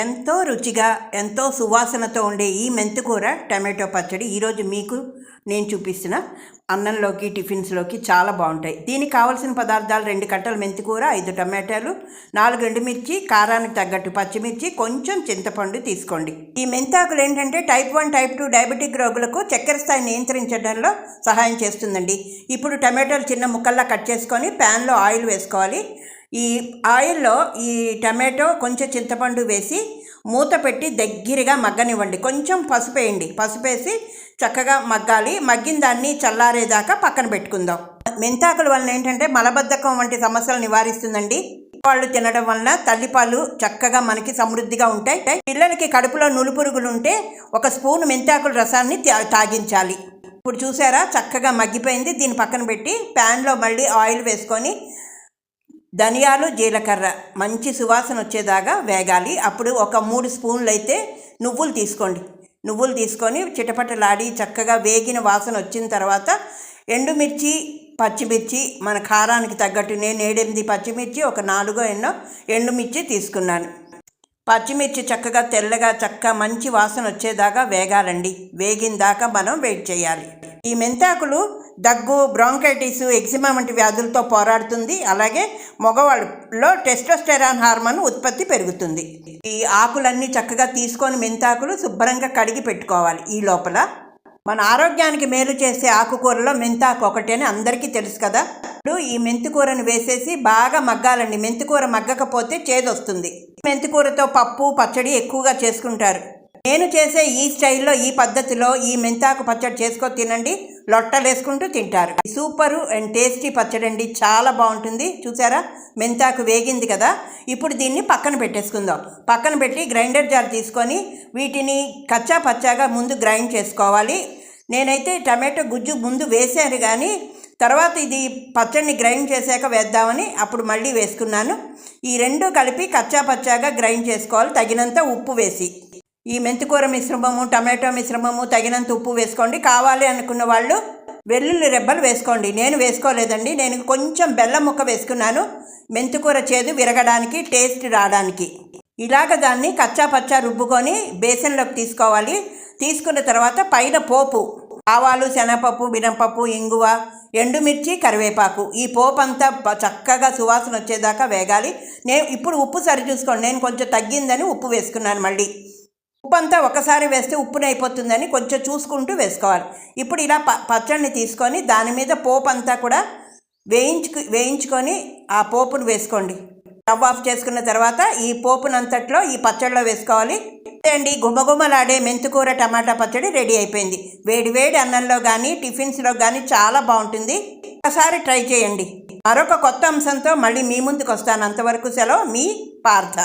ఎంతో రుచిగా ఎంతో సువాసనతో ఉండే ఈ మెంతికూర టమాటో పచ్చడి ఈరోజు మీకు నేను చూపిస్తున్న అన్నంలోకి టిఫిన్స్లోకి చాలా బాగుంటాయి. దీనికి కావాల్సిన పదార్థాలు రెండు కట్టలు మెంతికూర ఐదు టమాటాలు నాలుగు ఎండుమిర్చి కారానికి తగ్గట్టు పచ్చిమిర్చి కొంచెం చింతపండు తీసుకోండి. ఈ మెంతాకులు ఏంటంటే type one type two diabetic రోగులకు చక్కెర స్థాయి నియంత్రించడంలో సహాయం చేస్తుందండి. ఇప్పుడు టమాటాలు చిన్న ముక్కల్లా కట్ చేసుకొని ప్యాన్లో ఆయిల్ వేసుకోవాలి. ఈ ఆయిల్లో ఈ టమాటో కొంచెం చింతపండు వేసి మూత పెట్టి దగ్గరగా మగ్గనివ్వండి. కొంచెం పసుపు వేయండి. పసుపు వేసి చక్కగా మగ్గాలి. మగ్గిన దాన్ని చల్లారేదాకా పక్కన పెట్టుకుందాం. మెంతాకుల వలన ఏంటంటే మలబద్ధకం వంటి సమస్యలు నివారిస్తుందండి. పాలు తినడం వలన తల్లిపాలు చక్కగా మనకి సమృద్ధిగా ఉంటాయి. పిల్లలకి కడుపులో నులుపురుగులు ఉంటే ఒక స్పూన్ మెంతాకుల రసాన్ని తా- తాగించాలి. ఇప్పుడు చూసారా? చక్కగా మగ్గిపోయింది. దీన్ని పక్కన పెట్టి ప్యాన్లో మళ్ళీ ఆయిల్ వేసుకొని ధనియాలు జీలకర్ర మంచి సువాసన వచ్చేదాకా వేగాలి. అప్పుడు ఒక మూడు స్పూన్లు అయితే నువ్వులు తీసుకోండి. నువ్వులు తీసుకొని చిటపటలాడి చక్కగా వేగిన వాసన వచ్చిన తర్వాత ఎండుమిర్చి పచ్చిమిర్చి మన కారానికి తగ్గట్టు నేను ఏడెనిమిది పచ్చిమిర్చి ఒక నాలుగో ఎన్నో ఎండుమిర్చి తీసుకున్నాను. పచ్చిమిర్చి చక్కగా తెల్లగా చక్క మంచి వాసన వచ్చేదాకా వేగాలండి. వేగిన దాకా మనం వెయిట్ చేయాలి. ఈ మెంతాకులు దగ్గు బ్రాంకైటిస్ ఎగ్జిమా వంటి వ్యాధులతో పోరాడుతుంది. అలాగే మగవాళ్ళలో టెస్టోస్టెరాన్ హార్మోన్ ఉత్పత్తి పెరుగుతుంది. ఈ ఆకులన్నీ చక్కగా తీసుకొని మెంతాకులు శుభ్రంగా కడిగి పెట్టుకోవాలి. ఈ లోపల మన ఆరోగ్యానికి మేలు చేసే ఆకుకూరలో మెంతాకు ఒకటి అని అందరికీ తెలుసు కదా. ఇప్పుడు ఈ మెంతికూరను వేసేసి బాగా మగ్గాలండి. మెంతికూర మగ్గకపోతే చేదొస్తుంది. మెంతికూరతో పప్పు పచ్చడి ఎక్కువగా చేసుకుంటారు. నేను చేసే ఈ స్టైల్లో ఈ పద్ధతిలో ఈ మెంతాకు పచ్చడి చేసుకొని తినండి. లొట్టలేసుకుంటూ తింటారు. సూపరు అండ్ టేస్టీ పచ్చడి అండి. చాలా బాగుంటుంది. చూసారా? మెంతాకు వేగింది కదా? ఇప్పుడు దీన్ని పక్కన పెట్టేసుకుందాం. పక్కన పెట్టి గ్రైండర్ జార్ తీసుకొని వీటిని కచ్చా పచ్చాగా ముందు గ్రైండ్ చేసుకోవాలి. నేనైతే టమాటో గుజ్జు ముందు వేసాను కానీ తర్వాత ఇది పచ్చడిని గ్రైండ్ చేశాక వేద్దామని అప్పుడు మళ్ళీ వేసుకున్నాను. ఈ రెండు కలిపి కచ్చా పచ్చాగా గ్రైండ్ చేసుకోవాలి. తగినంత ఉప్పు వేసి. ఈ మెంతికూర మిశ్రమము టమాటో మిశ్రమము తగినంత ఉప్పు వేసుకోండి. కావాలి అనుకున్న వాళ్ళు వెల్లుల్లి రెబ్బలు వేసుకోండి. నేను వేసుకోలేదండి. నేను కొంచెం బెల్లం ముక్క వేసుకున్నాను. మెంతికూర చేదు విరగడానికి టేస్ట్ రావడానికి. ఇలాగ దాన్ని కచ్చా పచ్చా రుబ్బుకొని బేసన్లోకి తీసుకోవాలి. తీసుకున్న తర్వాత పైన పోపు ఆవాలు శనగపప్పు మినపప్పు ఇంగువ ఎండుమిర్చి కరివేపాకు. ఈ పోపు అంతా చక్కగా సువాసన వచ్చేదాకా వేగాలి. నేను ఇప్పుడు ఉప్పు సరి చూసుకోండి నేను కొంచెం తగ్గిందని ఉప్పు వేసుకున్నాను మళ్ళీ. ఉప్పు అంతా ఒకసారి వేస్తే ఉప్పుని అయిపోతుందని కొంచెం చూసుకుంటూ వేసుకోవాలి. ఇప్పుడు ఇలా ప పచ్చడిని తీసుకొని దాని మీద పోపు అంతా కూడా వేయించుకు వేయించుకొని ఆ పోపును వేసుకోండి. స్టవ్ ఆఫ్ చేసుకున్న తర్వాత ఈ పోపునంతట్లో ఈ పచ్చడిలో వేసుకోవాలి. అండి గుమగుమలాడే మెంతికూర టమాటా పచ్చడి రెడీ అయిపోయింది. వేడి వేడి అన్నంలో కానీ టిఫిన్స్లో కానీ చాలా బాగుంటుంది. ఒకసారి ట్రై చేయండి. మరొక కొత్త అంశంతో మళ్ళీ మీ ముందుకు వస్తాను అంతవరకు సెలవు మీ పార్థ.